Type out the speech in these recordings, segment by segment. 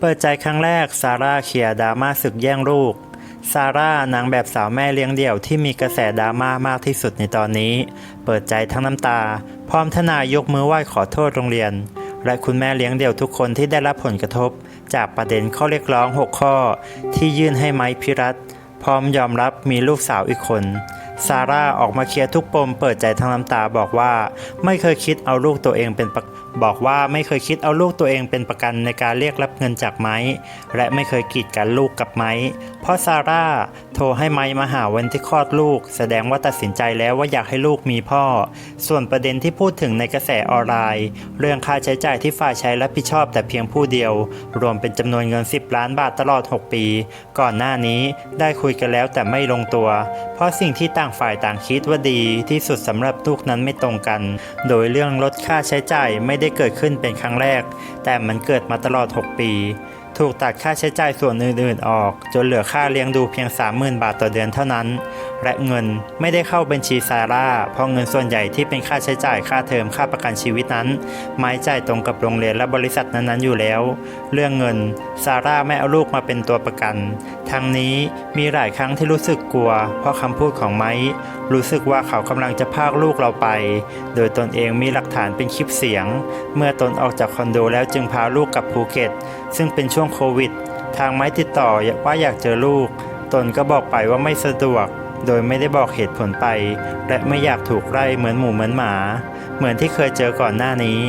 เปิดใจครั้งแรกซาร่าเคลียดราม่าศึกแย่งลูกซาร่านางแบบสาวแม่เลี้ยงเดี่ยวที่มีกระแสดราม่ามากที่สุดในตอนนี้ เปิดใจทั้งน้ำตา พร้อมทนายยกมือไหว้ขอโทษโรงเรียน และคุณแม่เลี้ยงเดี่ยวทุกคนที่ได้รับผลกระทบ จากประเด็นข้อเรียกร้อง 6 ข้อ ที่ยื่นให้ไม้พิรัตพร้อมยอมรับมีลูกสาวอีกคน ซาร่าออกมาเคลียร์ทุกปมเปิดใจทั้งน้ำตาบอกว่าไม่เคยคิดเอาลูกตัวเองเป็นปบอกว่าไม่เคยคิดเอาลูกตัวเองเป็นประกันในการเรียกรับเงินจากไม้และไม่เคยกีดกันลูกกับไม้เพราะซาร่าโทรให้ไม้มาหาวันที่คลอดลูก แสดงว่าตัดสินใจแล้วว่าอยากให้ลูกมีพ่อ ส่วนประเด็นที่พูดถึงในกระแสออนไลน์ เรื่องค่าใช้จ่ายที่ฝ่ายใชายรับผิดชอบแต่เพียงผู้เดียว รวมเป็นจำนวนเงิน 10 ล้านบาทตลอด 6 ปี ก่อนหน้านี้ได้คุยกันแล้วแต่ไม่ลงตัว เพราะสิ่งที่ต่างางฝ่ายต่างคิดว่าดีที่สุดสำหรับลูกนั้นไม่ตรงกัน โดยเรื่องลดค่าใช้จ่ายไม่ได้เกิดขึ้นเป็นครั้งแรก แต่มันเกิดมาตลอด 6 ปี ถูกตัดค่าใช้จ่ายส่วนอื่นๆออก จนเหลือค่าเลี้ยงดูเพียง 30,000 บาทต่อเดือนเท่านั้น และเงินไม่ได้เข้าบัญชีซาร่าเพราะเงินส่วนใหญ่ที่เป็นค่าใช้จ่ายค่าเทอมค่าประกันชีวิตนั้นไม้จ่ายตรงกับโรงเรียนและบริษัทนั้นๆอยู่แล้ว เรื่องเงินซาร่าไม่เอาลูกมาเป็นตัวประกัน ทั้งนี้มีหลายครั้งที่รู้สึกกลัว เพราะคำพูดของไม้รู้สึกว่าเขากำลังจะพากลูกเราไป โดยตนเองมีหลักฐานเป็นคลิปเสียง เมื่อตนออกจากคอนโดแล้วจึงพาลูกกลับภูเก็ต ซึ่งเป็นช่วงโควิด ทางไม้ติดต่อว่าอยากเจอลูก ตนก็บอกไปว่าไม่สะดวก โดยไม่ได้บอกเหตุผลไป และไม่อยากถูกไล่เหมือนหมูเหมือนหมา เหมือนที่เคยเจอก่อนหน้านี้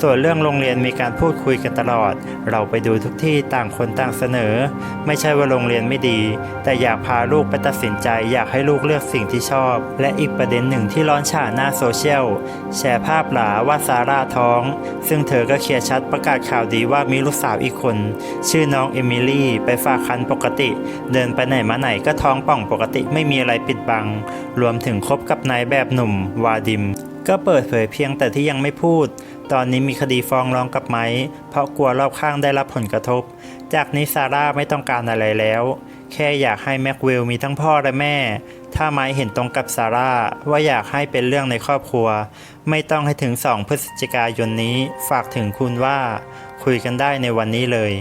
ส่วนเรื่องโรงเรียนมีการพูดคุยกันตลอด เราไปดูทุกที่ต่างคนต่างเสนอ ไม่ใช่ว่าโรงเรียนไม่ดี แต่อยากพาลูกไปตัดสินใจ อยากให้ลูกเลือกสิ่งที่ชอบ และอีกประเด็นหนึ่งที่ร้อนฉาหน้าโซเชียลแชร์ภาพหลาว่าซาร่าท้อง ซึ่งเธอก็เคลียร์ชัดประกาศข่าวดีว่ามีลูกสาวอีกคน ชื่อน้องเอมิลี่ไปฝากคันปกติ เดินไปไหนมาไหนก็ท้องป่องปกติไม่มีอะไรปิดบัง รวมถึงคบกับนายแบบหนุ่มวาดิม ก็เปิดเผยเพียงแต่ที่ยังไม่พูด ตอนนี้มีคดีฟ้องร้องกับไม้เพราะกลัวรอบข้างได้รับผลกระทบ จากนี้ซาร่าไม่ต้องการอะไรแล้ว แค่อยากให้แม็กเวลมีทั้งพ่อและแม่ ถ้าไม้เห็นตรงกับซาร่าว่าอยากให้เป็นเรื่องในครอบครัว ไม่ต้องให้ถึง 2 พฤศจิกายนนี้ ฝากถึงคุณว่า คุยกันได้ในวันนี้เลย